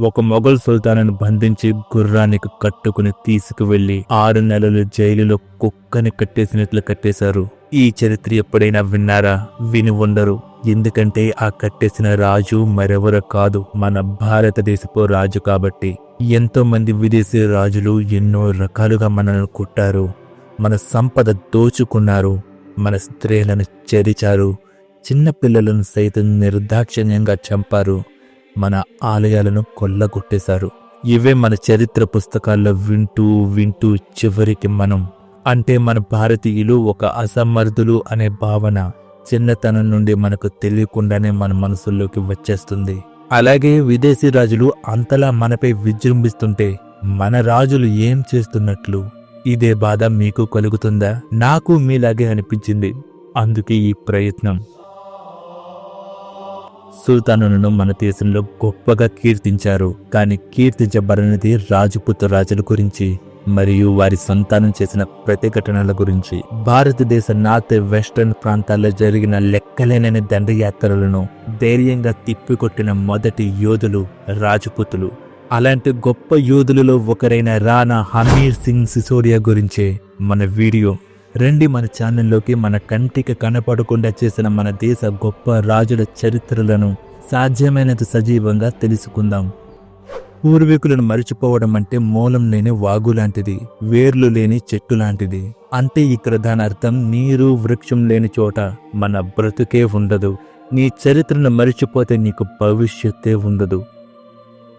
ఒక మొఘల్ సుల్తాను బంధించి గుర్రానికి కట్టుకుని తీసుకువెళ్ళి ఆరు నెలలు జైలులో కుక్కని కట్టేసినట్లు కట్టేశారు. ఈ చరిత్ర ఎప్పుడైనా విన్నారా? విని ఉండరు. ఎందుకంటే ఆ కట్టేసిన రాజు మరెవరో కాదు. మన భారతదేశపు రాజు కాబట్టి. ఎంతో మంది విదేశీ రాజులు ఎన్నో రకాలుగా మనల్ని కుట్టారు. మన సంపద దోచుకున్నారు. మన స్త్రీలను చెరిచారు. చిన్న పిల్లలను సైతం నిర్దాక్షిణ్యంగా చంపారు. మన ఆలయాలను కొల్లగొట్టేశారు. ఇవే మన చరిత్ర పుస్తకాల్లో వింటూ వింటూ చివరికి మనం అంటే మన భారతీయులు ఒక అసమర్థులు అనే భావన చిన్నతనం నుండి మనకు తెలియకుండానే మన మనసుల్లోకి వచ్చేస్తుంది. అలాగే విదేశీ రాజులు అంతలా మనపై విజృంభిస్తుంటే మన రాజులు ఏం చేస్తున్నట్లు? ఇదే బాధ మీకు కలుగుతుందా? నాకు మీలాగే అనిపించింది. అందుకే ఈ ప్రయత్నం. సుల్తానులను మన దేశంలో గొప్పగా కీర్తించారు. కానీ కీర్తించబడినది రాజపుత్ర రాజుల గురించి మరియు వారి సంతానం చేసిన ప్రతిఘటనల గురించి. భారతదేశ నార్త్ వెస్టర్న్ ప్రాంతాల్లో జరిగిన లెక్కలేనని దండయాత్రలను ధైర్యంగా తిప్పికొట్టిన మొదటి యోధులు రాజపుతులు అలాంటి గొప్ప యోధులలో ఒకరైన రాణా హమీర్ సింగ్ సిసోడియా గురించే మన వీడియో. రండి మన ఛానల్లోకి మన కంటికి కనపడకుండా చేసిన మన దేశ గొప్ప రాజుల చరిత్రలను సాధ్యమైనంత సజీవంగా తెలుసుకుందాం. పూర్వీకులను మరిచిపోవడం అంటే మూలం లేని వాగు లాంటిది వేర్లు లేని చెట్టు లాంటిది. అంటే ఇక్కడ దాని అర్థం నీరు వృక్షం లేని చోట మన బ్రతుకే ఉండదు. నీ చరిత్రను మరిచిపోతే నీకు భవిష్యత్తే ఉండదు.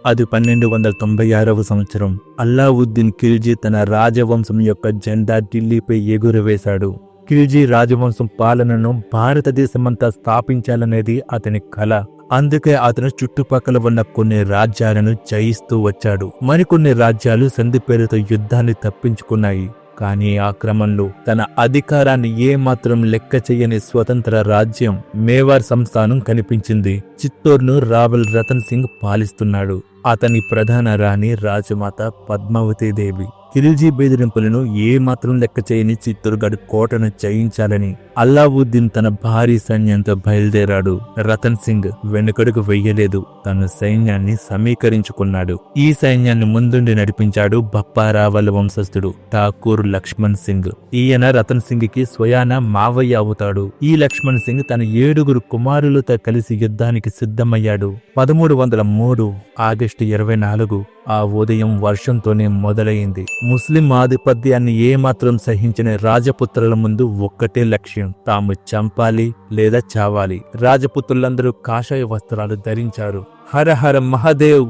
అది పన్నెండు వందల తొంభై ఆరవ సంవత్సరం. అల్లావుద్దీన్ ఖిల్జీ తన రాజవంశం యొక్క జెండా ఢిల్లీపై ఎగురవేశాడు. ఖిల్జీ రాజవంశం పాలనను భారతదేశమంతా స్థాపించాలనేది అతని కల. అందుకే అతను చుట్టుపక్కల ఉన్న కొన్ని రాజ్యాలను జయిస్తూ వచ్చాడు. మరికొన్ని రాజ్యాలు సంధి పేరుతో యుద్ధాన్ని తప్పించుకున్నాయి. కానీ ఆ క్రమంలో తన అధికారాన్ని ఏమాత్రం లెక్క చేయని స్వతంత్ర రాజ్యం మేవార్ సంస్థానం కనిపించింది. చిత్తూరును రావల్ రతన్ సింగ్ పాలిస్తున్నాడు. అతని ప్రధాన రాణి రాజమాత పద్మావతి దేవి. ఖిల్జీ బెదిరింపులను ఏమాత్రం లెక్క చేయని చిత్తూరుగఢ్ కోటను జయించాలని అల్లావుద్దీన్ తన భారీ సైన్యంతో బయలుదేరాడు. రతన్ సింగ్ వెనుకడుగు వెయ్యలేదు తన సైన్యాన్ని సమీకరించుకున్నాడు. ఈ సైన్యాన్ని ముందుండి నడిపించాడు బప్పా రావల్ వంశస్థుడు ఠాకూర్ లక్ష్మణ్ సింగ్. ఈయన రతన్ సింగ్కి స్వయాన మావయ్య అవుతాడు. ఈ లక్ష్మణ్ సింగ్ తన ఏడుగురు కుమారులతో కలిసి యుద్ధానికి సిద్ధమయ్యాడు. పదమూడు వందల మూడు ఆగస్టు ఇరవై నాలుగు ఆ ఉదయం వర్షంతోనే మొదలైంది. ముస్లిం ఆధిపత్యాన్ని ఏమాత్రం సహించిన రాజపుత్రుల ముందు ఒక్కటే లక్ష్యం తాము చంపాలి లేదా చావాలి. రాజపుత్రులందరూ కాషాయ వస్త్రాలు ధరించారు. హర హర మహాదేవ్!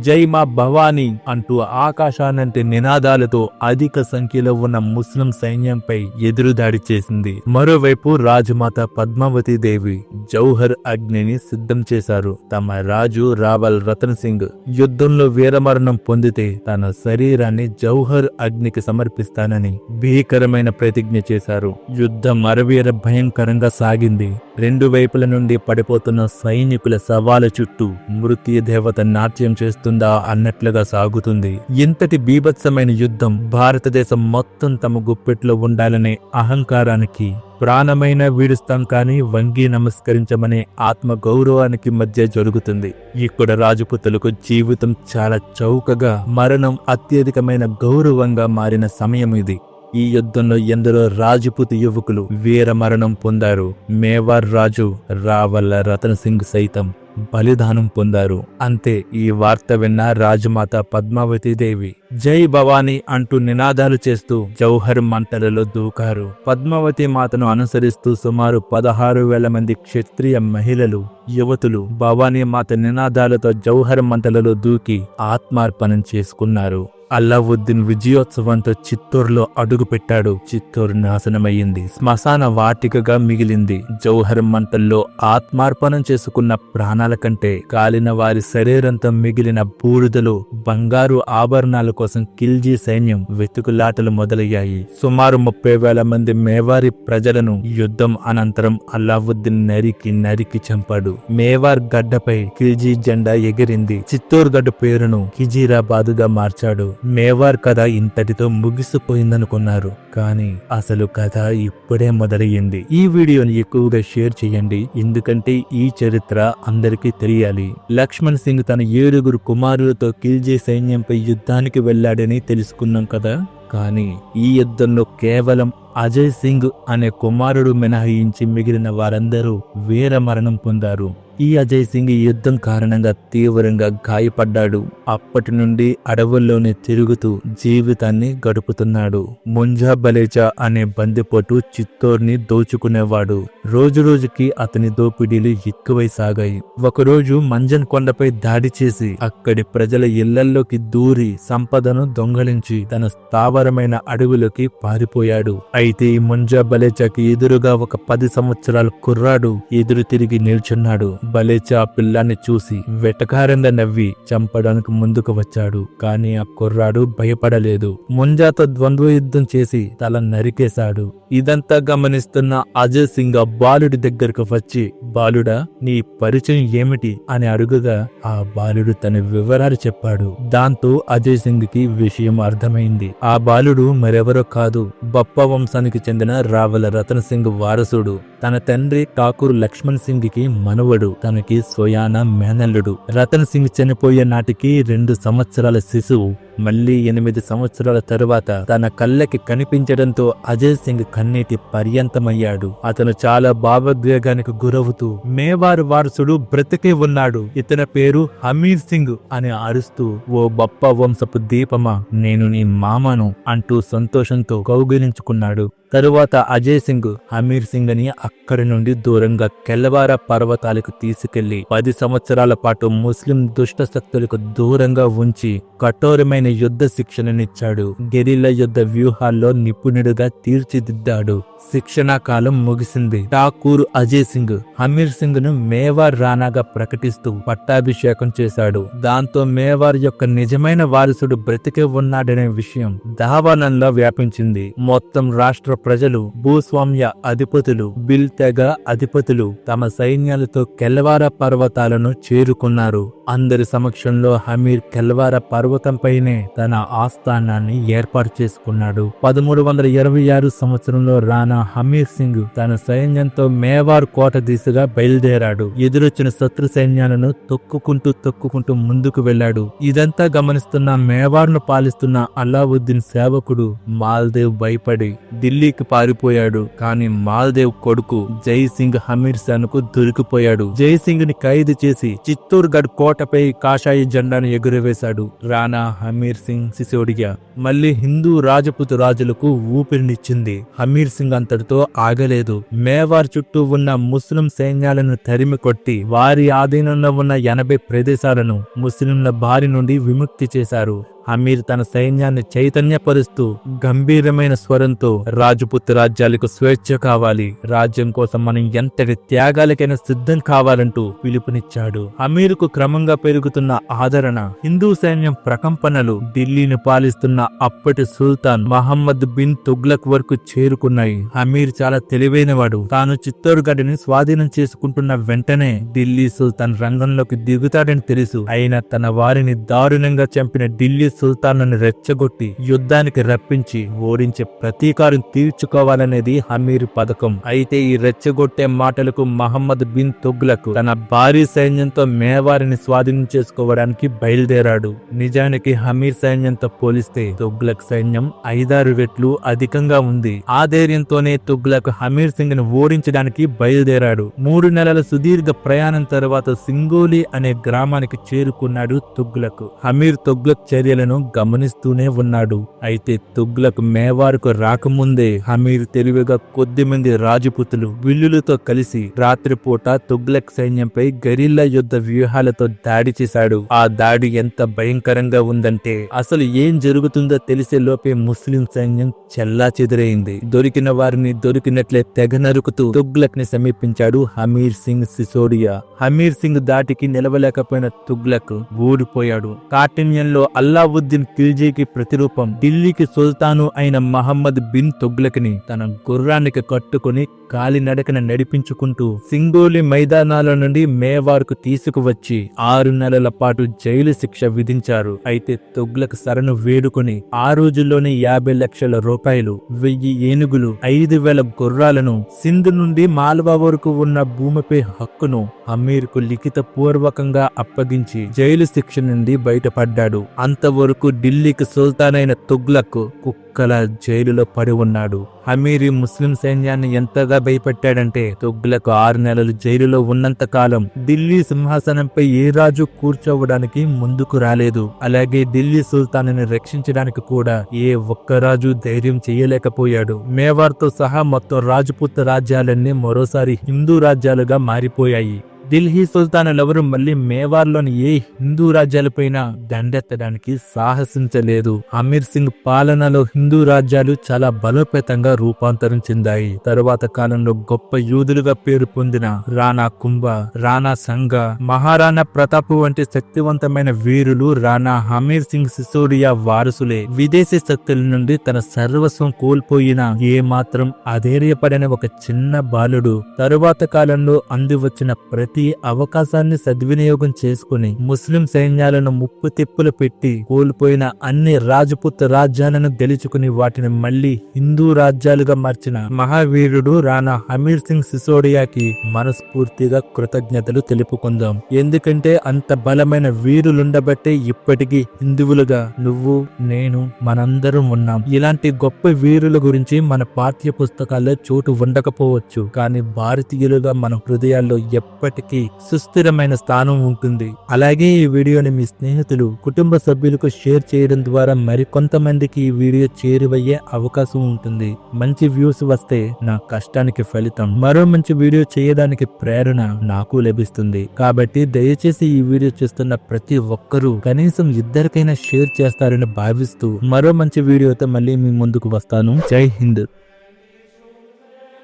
జై మా భవానీ అంటూ ఆకాశానంటే నినాదాలతో అధిక సంఖ్యలో ఉన్న ముస్లిం సైన్యంపై ఎదురుదాడి చేసింది. మరోవైపు రాజమాత పద్మావతి దేవి జౌహర్ అగ్నిని సిద్ధం చేశారు. తమ రాజు రావల్ రతన్ సింగ్ యుద్ధంలో వీరమరణం పొందితే తన శరీరాన్ని జౌహర్ అగ్నికి సమర్పిస్తానని భీకరమైన ప్రతిజ్ఞ చేశారు. యుద్ధం అరవీర భయంకరంగా సాగింది. రెండు వైపుల నుండి పడిపోతున్న సైనికుల సవాల చుట్టూ మృత్యు దేవత నాట్యం చేస్తూ చేస్తుందా అన్నట్లుగా సాగుతుంది. ఇంతటి బీభత్సమైన యుద్ధం భారతదేశం మొత్తం తమ గుప్పెట్లో ఉండాలనే అహంకారానికి ప్రాణమైన వీడుస్తాం కానీ వంగి నమస్కరించమనే ఆత్మ గౌరవానికి మధ్య జరుగుతుంది. ఇక్కడ రాజపుతులకు జీవితం చాలా చౌకగా మరణం అత్యధికమైన గౌరవంగా మారిన సమయం ఇది. ఈ యుద్ధంలో ఎందరో రాజపుతి యువకులు వీర మరణం పొందారు. మేవార్ రాజు రావల్ల రతన్ సింగ్ సైతం బలిదానం పొందారు. అంతే ఈ వార్త విన్న రాజమాత పద్మావతి దేవి. జై భవానీ అంటూ నినాదాలు చేస్తూ జౌహర్ మంటలలో దూకారు. పద్మావతి మాతను అనుసరిస్తూ సుమారు పదహారు వేల మంది క్షత్రియ మహిళలు యువతులు భవానీ మాత నినాదాలతో జౌహర్ మంటలలో దూకి ఆత్మార్పణం చేసుకున్నారు. అల్లావుద్దీన్ విజయోత్సవంతో చిత్తూరులో అడుగుపెట్టాడు. చిత్తూరు నాశనమయ్యింది. శ్మశాన వాటికగా మిగిలింది. జౌహర్ మంటల్లో ఆత్మార్పణం చేసుకున్న ప్రాణాల కంటే కాలిన వారి శరీరంతో మిగిలిన బూడిదలు బంగారు ఆభరణాల కోసం కిల్జీ సైన్యం వెతుకులాటలు మొదలయ్యాయి. సుమారు ముప్పై వేల మంది మేవారి ప్రజలను యుద్ధం అనంతరం అల్లావుద్దీన్ నరికి నరికి చంపాడు. మేవార్ గడ్డపై కిల్జీ జెండా ఎగిరింది. చిత్తూరు గడ్డ పేరును కిజీరాబాదుగా మార్చాడు. మేవార్ కథ ఇంతటితో ముగిసిపోయిందనుకున్నారు. కానీ అసలు కథ ఇప్పుడే మొదలయ్యింది. ఈ వీడియోని ఎక్కువగా షేర్ చేయండి. ఎందుకంటే ఈ చరిత్ర అందరికీ తెలియాలి. లక్ష్మణ్ సింగ్ తన ఏడుగురు కుమారులతో కిల్జీ సైన్యంపై యుద్ధానికి వెళ్ళాడని తెలుసుకున్నాం కదా? కానీ ఈ యుద్ధంలో కేవలం అజయ్ సింగ్ అనే కుమారుడు మినహాయించి మిగిలిన వారందరూ వీర మరణం పొందారు. ఈ అజయ్ సింగ్ ఈ యుద్ధం కారణంగా తీవ్రంగా గాయపడ్డాడు. అప్పటి నుండి అడవుల్లోనే తిరుగుతూ జీవితాన్ని గడుపుతున్నాడు. ముంజా బలేజా అనే బందిపోటు చిత్తోర్ని దోచుకునేవాడు. రోజు రోజుకి అతని దోపిడీలు ఎక్కువై సాగాయి. ఒకరోజు మంజన్ కొండపై దాడి చేసి అక్కడి ప్రజల ఇళ్ళల్లోకి దూరి సంపదను దొంగలించి తన స్థావరమైన అడవులోకి పారిపోయాడు. అయితే ఈ ముంజా బలేచాకి ఎదురుగా ఒక పది సంవత్సరాల కుర్రాడు ఎదురు తిరిగి నిల్చున్నాడు. బలేచా ఆ పిల్లాన్ని చూసి వెటకారంగా నవ్వి చంపడానికి ముందుకు వచ్చాడు. కానీ ఆ కుర్రాడు భయపడలేదు. ముంజాతో ద్వంద్వ యుద్ధం చేసి తల నరికేశాడు. ఇదంతా గమనిస్తున్న అజయ్ సింగ్ ఆ బాలుడి దగ్గరకు వచ్చి బాలుడా నీ పరిచయం ఏమిటి? అని అడుగుగా ఆ బాలుడు తన వివరాలు చెప్పాడు. దాంతో అజయ్ సింగ్కి విషయం అర్థమైంది. ఆ బాలుడు మరెవరో కాదు. బప్ప వంశానికి చెందిన రావల రతన్ సింగ్ వారసుడు. తన తండ్రి ఠాకూర్ లక్ష్మణ్ సింగ్కి మనవడు. తనకి స్వయాన మేనల్లుడు. రతన్ సింగ్ చనిపోయే నాటికి రెండు సంవత్సరాల శిశువు. మళ్ళీ ఎనిమిది సంవత్సరాల తరువాత తన కళ్ళకి కనిపించడంతో అజయ్ సింగ్ కన్నీటి పర్యంతమయ్యాడు. అతను చాలా భావోద్వేగానికి గురవుతూ మేవారు వారసుడు బ్రతికే ఉన్నాడు. ఇతని పేరు హమీర్ సింగ్ అని అరుస్తూ ఓ బప్ప వంశపు దీపమా నేను నీ మామను అంటూ సంతోషంతో కౌగిలించుకున్నాడు. తరువాత అజయ్ సింగ్ హమీర్ సింగ్ని అక్కడి నుండి దూరంగా కెల్లవార పర్వతాలకు తీసుకెళ్ళి పది సంవత్సరాల పాటు ముస్లిం దుష్ట శక్తులకు దూరంగా ఉంచి కఠోరమైన యుద్ధ శిక్షణనిచ్చాడు. గెరిల్ల యుద్ధ వ్యూహాల్లో నిపుణుడిగా తీర్చిదిద్దాడు. శిక్షణా కాలం ముగిసింది. ఠాకూర్ అజయ్ సింగ్ హమీర్ సింగ్ను మేవార్ రాణాగా ప్రకటిస్తూ పట్టాభిషేకం చేశాడు. దాంతో మేవార్ యొక్క నిజమైన వారసుడు బ్రతికే ఉన్నాడనే విషయం దావానంలో వ్యాపించింది. మొత్తం రాష్ట్ర ప్రజలు భూస్వామ్య అధిపతులు బిల్ తెగ అధిపతులు తమ సైన్యాలతో కెల్వార పర్వతాలను చేరుకున్నారు. అందరి సమక్షంలో హమీర్ కెల్వార పర్వతంపైనే తన ఆస్థానాన్ని ఏర్పాటు చేసుకున్నాడు. పదమూడు వందల ఇరవై ఆరు సంవత్సరంలో రానా హమీర్ సింగ్ తన సైన్యంతో మేవార్ కోట దిశగా బయలుదేరాడు. ఎదురొచ్చిన శత్రు సైన్యాలను తొక్కుకుంటూ తొక్కుకుంటూ ముందుకు వెళ్ళాడు. ఇదంతా గమనిస్తున్న మేవార్ను పాలిస్తున్న అలావుద్దీన్ సేవకుడు మాల్దేవ్ భయపడి ఢిల్లీ ఢిల్లీకి పారిపోయాడు. కానీ మాల్దేవ్ కొడుకు జై సింగ్ హమీర్కు దొరికిపోయాడు. జై సింగ్ని ఖైదు చేసి చిత్తూర్గఢ్ కోటపై కాషాయ జెండాను ఎగురవేశాడు. రాణా హమీర్ సింగ్ సిసోడియా మళ్ళీ హిందూ రాజపుతు రాజులకు ఊపిరినిచ్చింది. హమీర్ సింగ్ అంతటితో ఆగలేదు. మేవార్ చుట్టూ ఉన్న ముస్లిం సైన్యాలను తరిమి కొట్టి వారి ఆధీనంలో ఉన్న ఎనభై ప్రదేశాలను ముస్లింల బారి నుండి విముక్తి చేశారు. అమీర్ తన సైన్యాన్ని చైతన్యపరుస్తూ గంభీరమైన స్వరంతో రాజపుత్ రాజ్యాలకు స్వేచ్ఛ కావాలి. రాజ్యం కోసం మనం ఎంతటి త్యాగాలకైనా సిద్ధం కావాలంటూ పిలుపునిచ్చాడు. అమీర్కు క్రమంగా పెరుగుతున్న ఆదరణ హిందూ సైన్యం ప్రకంపనలు ఢిల్లీని పాలిస్తున్న అప్పటి సుల్తాన్ మహమ్మద్ బిన్ తుగ్లక్ వరకు చేరుకున్నాయి. అమీర్ చాలా తెలివైనవాడు. తాను చిత్తూరుగడ్డని స్వాధీనం చేసుకుంటున్న వెంటనే ఢిల్లీ సుల్తాన్ రంగంలోకి దిగుతాడని తెలుసు. అయినా తన వారిని దారుణంగా చంపిన ఢిల్లీ సుల్తాన్ను రెచ్చగొట్టి యుద్ధానికి రప్పించి ఓడించే ప్రతీకారం తీర్చుకోవాలనేది హమీర్ పథకం. అయితే ఈ రెచ్చగొట్టే మాటలకు మహమ్మద్ బిన్ తుగ్లకు తన భారీ సైన్యంతో మేవారిని స్వాధీనం చేసుకోవడానికి బయలుదేరాడు. నిజానికి హమీర్ సైన్యంతో పోలిస్తే తుగ్లక్ సైన్యం ఐదారు రెట్లు అధికంగా ఉంది. ఆ ధైర్యంతోనే తుగ్లక్ హమీర్ సింగ్ను ఓడించడానికి బయలుదేరాడు. మూడు నెలల సుదీర్ఘ ప్రయాణం తర్వాత సింగోలి అనే గ్రామానికి చేరుకున్నాడు తుగ్లక్. హమీర్ తుగ్లక్ చర్యలను గమనిస్తూనే ఉన్నాడు. అయితే తుగ్లక్ మేవారుకు రాకముందే హమీర్ తెలివిగా కొద్దిమంది రాజపుతులు విల్లులతో కలిసి రాత్రిపూట తుగ్లక్ సైన్యంపై గరిల్లా యుద్ధ వ్యూహాలతో దాడి చేశాడు. ఆ దాడి ఎంత భయంకరంగా ఉందంటే అసలు ఏం జరుగుతుందో తెలిసే లోపే ముస్లిం సైన్యం చెల్లా చెదిరైంది. దొరికిన వారిని దొరికినట్లే తెగ నరుకుతూ తుగ్లక్ని సమీపించాడు హమీర్ సింగ్ సిసోడియా. హమీర్ సింగ్ దాటికి నిలవలేకపోయిన తుగ్లక్ ఊడిపోయాడు కాఠిన్యంలో అల్లా అలావుద్దీన్ ఖిల్జీకి ప్రతిరూపం ఢిల్లీకి సుల్తాను అయిన మహమ్మద్ బిన్ తుగ్లక్ని తన గుర్రానికి కట్టుకుని కాలినడకన నడిపించుకుంటూ సింగోలి మైదానాల నుండి మేవార్కు తీసుకువచ్చి ఆరు నెలల పాటు జైలు శిక్ష విధించారు. అయితే తుగ్లక్ సరను వేడుకొని ఆ రోజుల్లోనే యాభై లక్షల రూపాయలు వెయ్యి ఏనుగులు ఐదు వేల గుర్రాలను సింధు నుండి మాల్వా వరకు ఉన్న భూమిపై హక్కును అమీర్కు లిఖిత పూర్వకంగా అప్పగించి జైలు శిక్ష నుండి బయటపడ్డాడు. అంతవరకు ఢిల్లీకి సుల్తాన్ అయిన తుగ్లక్ కుక్కల జైలులో పడి ఉన్నాడు. అమీర్ ముస్లిం సైన్యాన్ని ఎంతగా భయపెట్టాడంటే తుగ్లక్ ఆరు నెలలు జైలులో ఉన్నంత కాలం ఢిల్లీ సింహాసనంపై ఏ రాజు కూర్చోవడానికి ముందుకు రాలేదు. అలాగే ఢిల్లీ సుల్తాన్ని రక్షించడానికి కూడా ఏ ఒక్క రాజు ధైర్యం చేయలేకపోయాడు. మేవార్తో సహా మొత్తం రాజపుత్ రాజ్యాలన్నీ మరోసారి హిందూ రాజ్యాలుగా మారిపోయాయి. ఢిల్లీ సుల్తానులెవరూ మళ్ళీ మేవార్లోని ఏ హిందూ రాజ్యాలపైన దండెత్తడానికి సాహసించలేదు. అమీర్ సింగ్ పాలనలో హిందూ రాజ్యాలు చాలా బలోపేతంగా రూపాంతరం చెందాయి. తరువాత కాలంలో గొప్ప యూదులుగా పేరు పొందిన రాణా కుంభ రాణా సంఘ మహారాణా ప్రతాప్ వంటి శక్తివంతమైన వీరులు రాణా హమీర్ సింగ్ సిసోడియా వారసులే. విదేశీ శక్తుల నుండి తన సర్వస్వం కోల్పోయిన ఏ మాత్రం అధైర్యపడిన ఒక చిన్న బాలుడు. తరువాత కాలంలో అందివచ్చిన ప్రతి ప్రతి అవకాశాన్ని సద్వినియోగం చేసుకుని ముస్లిం సైన్యాలను ముప్పు తిప్పులు పెట్టి కోల్పోయిన అన్ని రాజపుత్ రాజ్యాలను గెలుచుకుని వాటిని మళ్ళీ హిందూ రాజ్యాలుగా మార్చిన మహావీరుడు రాణా హమీర్ సింగ్ సిసోడియాకి మనస్ఫూర్తిగా కృతజ్ఞతలు తెలుపుకుందాం. ఎందుకంటే అంత బలమైన వీరులుండబట్టే ఇప్పటికీ హిందువులుగా నువ్వు నేను మనందరం ఉన్నాం. ఇలాంటి గొప్ప వీరుల గురించి మన పాఠ్య పుస్తకాల్లో చోటు ఉండకపోవచ్చు. కానీ భారతీయులుగా మన హృదయాల్లో ఎప్పటికీ సుస్థిరమైన స్థానం ఉంటుంది. అలాగే ఈ వీడియోని మీ స్నేహితులు కుటుంబ సభ్యులకు షేర్ చేయడం ద్వారా మరికొంతమందికి ఈ వీడియో చేరువయ్యే అవకాశం ఉంటుంది. మంచి వ్యూస్ వస్తే నా కష్టానికి ఫలితం. మరో మంచి వీడియో చేయడానికి ప్రేరణ నాకు లభిస్తుంది. కాబట్టి దయచేసి ఈ వీడియో చూస్తున్న ప్రతి ఒక్కరూ కనీసం ఇద్దరికైనా షేర్ చేస్తారని భావిస్తూ మరో మంచి వీడియోతో మళ్ళీ మీ ముందుకు వస్తాను. జై హింద్.